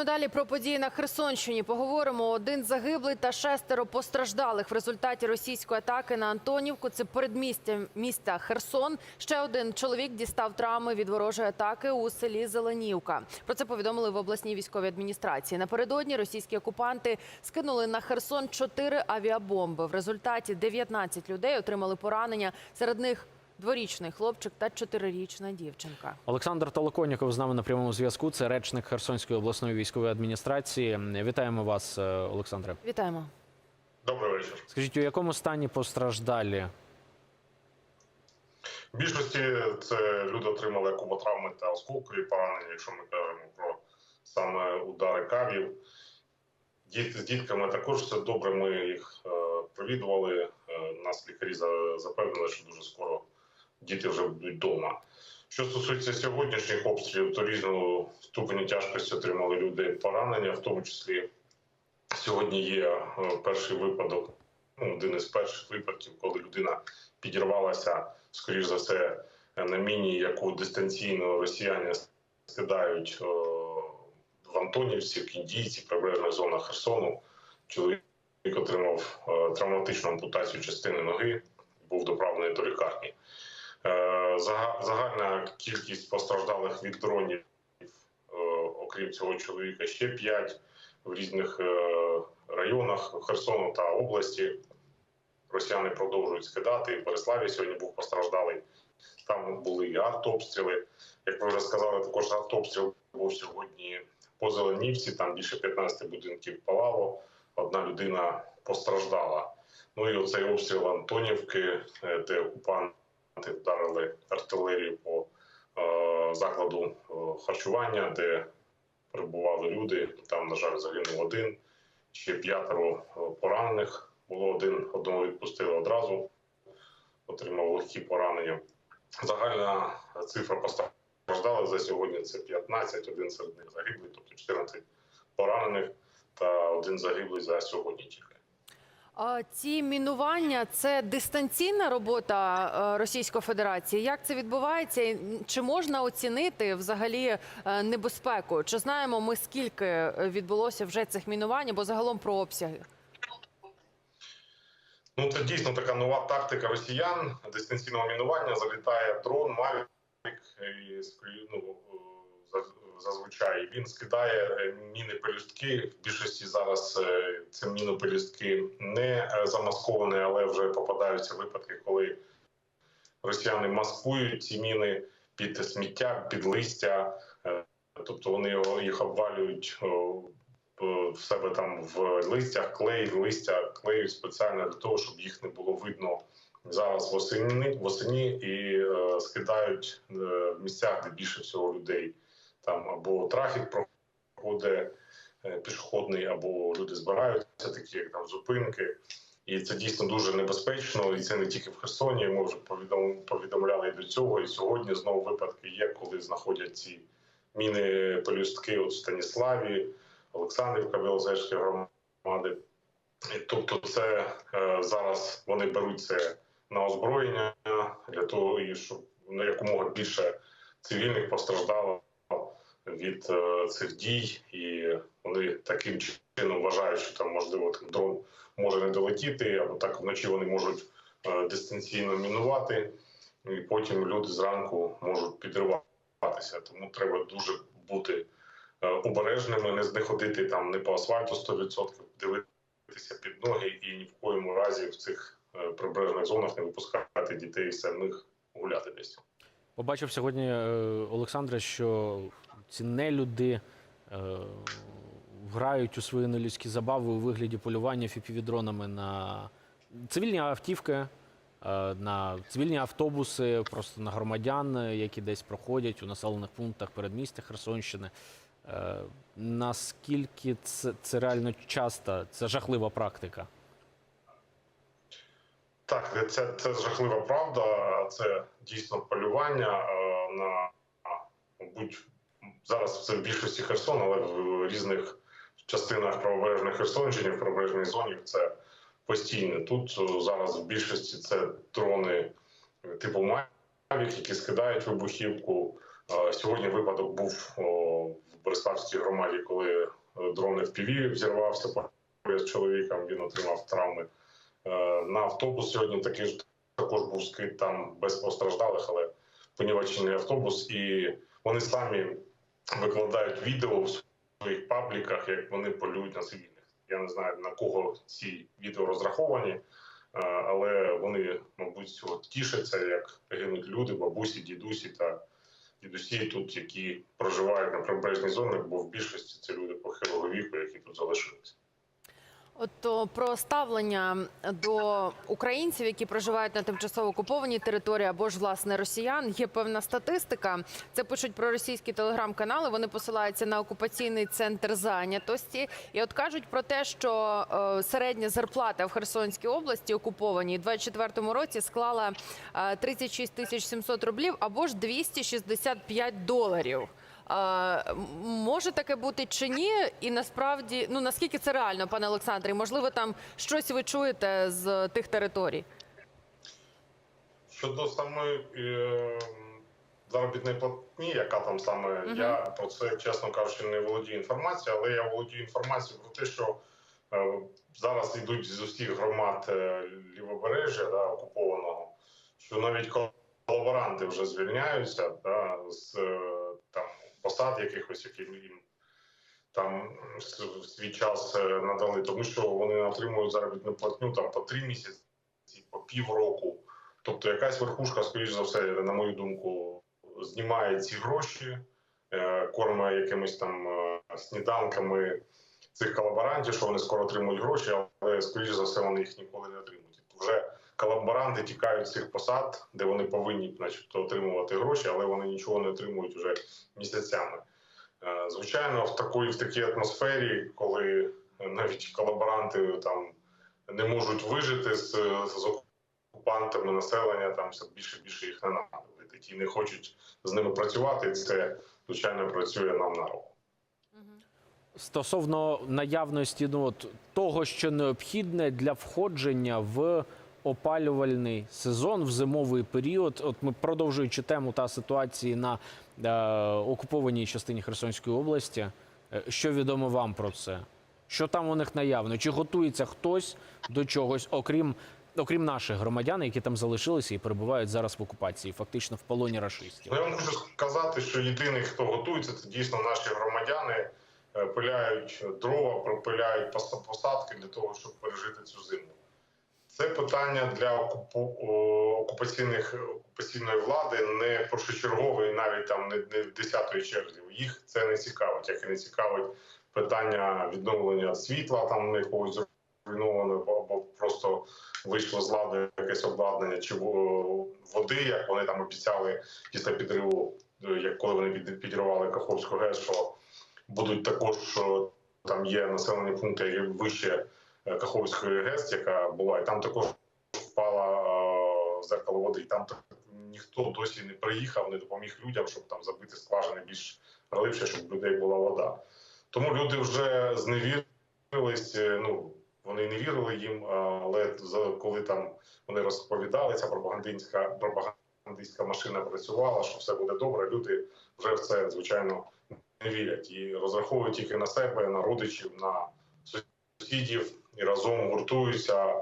Ну, далі про події на Херсонщині поговоримо. Один загиблий та шестеро постраждалих в результаті російської атаки на Антонівку. Це передмістя міста Херсон. Ще один чоловік дістав травми від ворожої атаки у селі Зеленівка. Про це повідомили в обласній військовій адміністрації. Напередодні російські окупанти скинули на Херсон чотири авіабомби. В результаті 19 людей отримали поранення. Серед них дворічний хлопчик та чотирирічна дівчинка. Олександр Толоконіков з нами на прямому зв'язку. Це речник Херсонської обласної військової адміністрації. Вітаємо вас, е, Олександре. Вітаємо. Добрий вечір. Скажіть, у якому стані постраждалі? В більшості це люди отримали акумотравми та осколкові поранення, якщо ми кажемо про саме удари кавів. Діти з дітками також все добре. Ми їх е, провідували. Е, нас лікарі запевнили, що дуже скоро діти вже будуть вдома. Що стосується сьогоднішніх обстрілів, то різного ступені тяжкості отримали люди поранення, в тому числі сьогодні є е, перший випадок, ну, один із перших випадків, коли людина підірвалася, скоріш за все, на міні, яку дистанційно росіяни скидають е, в Антонівці, в Кіндійці, прибережна зона Херсону. Чоловік отримав е, травматичну ампутацію частини ноги, був доправлений до лікарні. Е, зага- Загальна кількість постраждалих від дронів, е, окрім цього чоловіка, ще 5 в різних е, районах Херсону та області. Росіяни продовжують скидати. В Переславі сьогодні був постраждалий. Там були і артобстріли. Як ви вже сказали, також артобстріл був сьогодні по Зеленівці. Там більше 15 будинків палало. Одна людина постраждала. Ну і оцей обстріл Антонівки, де окупанти вдарили артилерію по е, закладу е, харчування, де перебували люди. Там, на жаль, загинув один, ще п'ятеро е, поранених. Було один, одного відпустили одразу, отримав легкі поранення. Загальна цифра постраждалих за сьогодні це 15, один серед них загиблий, тобто 14 поранених та один загиблий за сьогодні тільки. Ці мінування це дистанційна робота е, Російської Федерації. Як це відбувається? Чи можна оцінити взагалі е, небезпеку? Чи знаємо ми скільки відбулося вже цих мінувань, або загалом про обсяги? Ну, це дійсно така нова тактика росіян дистанційного мінування. Залітає дрон, Мавік і ну, е, зазвичай він скидає е, міни пелюстки. В більшості зараз е, це міни пелюстки не е, замасковані, але вже попадаються випадки, коли росіяни маскують ці міни під сміття, під листя. Тобто вони їх обвалюють в себе там в листях, клей, листя клеють спеціально для того, щоб їх не було видно зараз восени, восені і е, скидають е, в місцях, де більше всього людей. Там або трафік проходить е, пішохідний, або люди збираються, такі як там зупинки. І це дійсно дуже небезпечно. І це не тільки в Херсоні. Ми вже повідомляли і до цього. І сьогодні знову випадки є, коли знаходять ці міни пелюстки от в Станіславі. Олександрівка Білозерської громади. Тобто, це е, зараз вони беруть це на озброєння для того, щоб ну, якомога більше цивільних постраждало від е, цих дій, і вони таким чином вважають, що там можливо там дрон може не долетіти, або так вночі вони можуть е, дистанційно мінувати, і потім люди зранку можуть підриватися. Тому треба дуже бути е, обережними, не знаходити там не по асфальту 100%, дивитися під ноги і ні в коєму разі в цих прибережних зонах не випускати дітей самих гуляти десь. Побачив сьогодні, Олександре, що ці нелюди е, грають у свої нелюдські забави у вигляді полювання фіпівідронами на цивільні автівки, е, на цивільні автобуси, просто на громадян, які десь проходять у населених пунктах передмістя Херсонщини. Е, Наскільки це, це реально часто, це жахлива практика? Так, це, це жахлива правда. Це дійсно полювання е, на, мабуть, зараз це в більшості Херсона, але в різних частинах правобережної Херсонщини, в прибережній зоні це постійно. Тут е, зараз в більшості це дрони типу Mavic, які скидають вибухівку. Е, Сьогодні випадок був в Бориславській громаді, коли е, дрон FPV взірвався з чоловіком, він отримав травми. Е, На автобус сьогодні такий ж також був скид там без постраждалих, але понівечений автобус, і вони самі викладають відео в своїх пабліках, як вони полюють на цивільних. Я не знаю на кого ці відео розраховані, але вони, мабуть, тішаться, як гинуть люди, бабусі, дідусі та дідусі тут, які проживають на прибережній зоні, бо в більшості це люди похилого віку, які тут залишилися. От про ставлення до українців, які проживають на тимчасово окупованій території, або ж власне росіян, є певна статистика. Це пишуть про російські телеграм-канали. Вони посилаються на окупаційний центр зайнятості, і от кажуть про те, що е, середня зарплата в Херсонській області окупованій у 24-му році склала е, 36 тисяч 700 рублів або ж 265 доларів. А, може таке бути чи ні? І насправді, ну наскільки це реально, пане Олександре? Можливо, там щось ви чуєте з тих територій? Щодо самої е, заробітної платні, яка там саме, Мгм. я про це, чесно кажучи, не володію інформацією, але я володію інформацією про те, що е, зараз йдуть з усіх громад е, лівобережжя да, окупованого, що навіть колаборанти вже звільняються да, з е, посад якихось, які їм там в свій час е, надали, тому що вони отримують заробітну платню там по три місяці, по півроку. Тобто якась верхушка, скоріш за все, на мою думку, знімає ці гроші, е, корме якимись там е, сніданками цих колаборантів, що вони скоро отримують гроші, але скоріш за все вони їх ніколи не отримують. Вже колаборанти тікають з цих посад, де вони повинні, начебто, отримувати гроші, але вони нічого не отримують вже місяцями. Е, Звичайно, в такої в такій атмосфері, коли навіть колаборанти там не можуть вижити з, з окупантами населення, там все більше і більше їх ненавидить такі не хочуть з ними працювати. Це звичайно працює нам на руку. Стосовно наявності ну, от, того, що необхідне для входження в опалювальний сезон в зимовий період. От ми продовжуючи тему та ситуації на е, окупованій частині Херсонської області. е, Що відомо вам про це? Що там у них наявно? Чи готується хтось до чогось, окрім, окрім наших громадян, які там залишилися і перебувають зараз в окупації, фактично в полоні рашистів? Ну, я хочу сказати, що єдиний, хто готується, це дійсно наші громадяни. Е, Пиляють дрова, пропиляють пос- посадки для того, щоб пережити цю зиму. Це питання для окупаційних окупаційної влади не першочергове, і навіть там не, в десятої черзі. Їх це не цікавить, як і не цікавить питання відновлення світла, там якогось зруйнованого, або просто вийшло з ладу якесь обладнання чи води, як вони там обіцяли після підриву, як коли вони під- підірвали Каховську ГЕС, що будуть також що там є населені пункти які вище Каховської ГЕС, яка була, і там також впала е, зеркало води. І там ніхто досі не приїхав, не допоміг людям, щоб там забити скважини більш глибше, щоб людей була вода. Тому люди вже зневірились. е, Ну вони не вірили їм, але коли там вони розповідали, ця пропагандистська пропагандистська машина працювала, що все буде добре. Люди вже в це звичайно не вірять і розраховують тільки на себе, на родичів, на сусідів і разом гуртуються.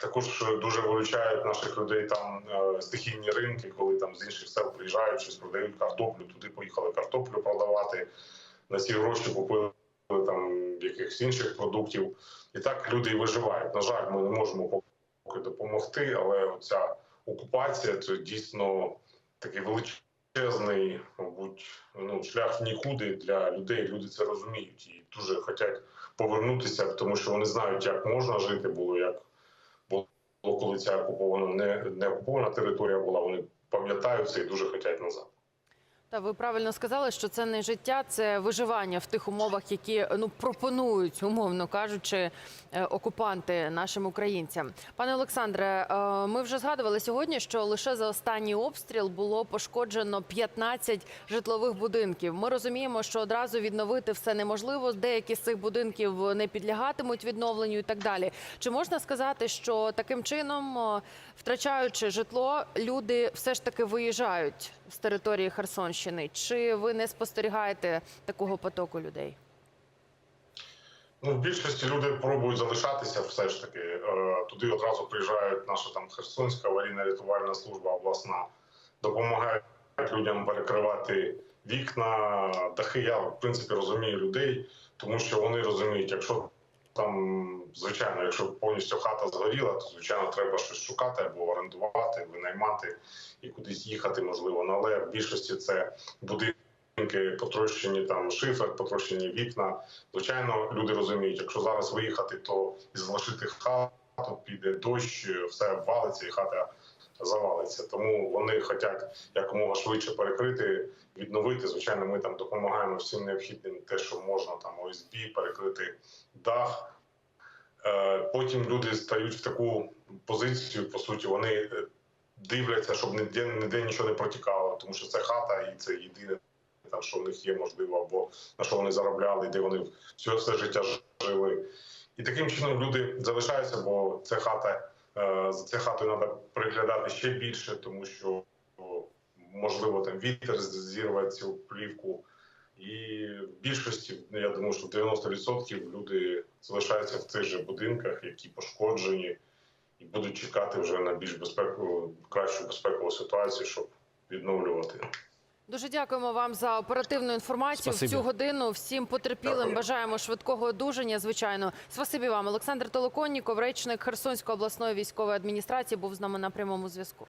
Також дуже виручають наших людей там е, стихійні ринки, коли там з інших сел приїжджають, щось продають картоплю. Туди поїхали картоплю продавати. На ці гроші купили там якихось інших продуктів. І так люди і виживають. На жаль, ми не можемо поки допомогти, але оця окупація це дійсно такий величезний, мабуть, ну шлях нікуди для людей. Люди це розуміють і дуже хочуть повернутися, тому що вони знають, як можна жити було, як було коли ця окупована не, не окупована територія була. Вони пам'ятають це і дуже хочуть назад. Та ви правильно сказали, що це не життя, це виживання в тих умовах, які ну пропонують, умовно кажучи, е, окупанти нашим українцям. Пане Олександре, е, ми вже згадували сьогодні, що лише за останній обстріл було пошкоджено 15 житлових будинків. Ми розуміємо, що одразу відновити все неможливо. Деякі з цих будинків не підлягатимуть відновленню і так далі. Чи можна сказати, що таким чином, е, втрачаючи житло, люди все ж таки виїжджають з території Херсонщини? Чи ви не спостерігаєте такого потоку людей? Ну, в більшості люди пробують залишатися все ж таки. Е, Туди одразу приїжджають наша там Херсонська аварійна рятувальна служба обласна, допомагають людям перекривати вікна, дахи. Я в принципі розумію людей, тому що вони розуміють, якщо там, звичайно, якщо повністю хата згоріла, то звичайно треба щось шукати або орендувати, винаймати і кудись їхати, можливо. Ну, але в більшості це будинки потрощені, там шифер, потрощені вікна. Звичайно, люди розуміють, якщо зараз виїхати, то і залишити хату, піде дощ, все обвалиться і хата завалиться. Тому вони хочуть якомога швидше перекрити, відновити. Звичайно, ми там допомагаємо всім необхідним, те, що можна, там ОСБ, перекрити дах. Е, Потім люди стають в таку позицію, по суті, вони е, дивляться, щоб ніде, ніде нічого не протікало, тому що це хата і це єдине, там, що в них є, можливо, або на що вони заробляли, де вони все, все життя жили. І таким чином люди залишаються, бо це хата, е, за це хатою треба приглядати ще більше, тому що можливо там вітер зірве цю плівку. І в більшості, ну, я думаю, що 90% люди залишаються в цих же будинках, які пошкоджені, і будуть чекати вже на більш безпеку, кращу безпекову ситуацію, щоб відновлювати. Дуже дякуємо вам за оперативну інформацію в цю годину. Всім потерпілим Дякую. бажаємо швидкого одужання. Звичайно, спасибі вам. Олександр Толоконніков, речник Херсонської обласної військової адміністрації, був з нами на прямому зв'язку.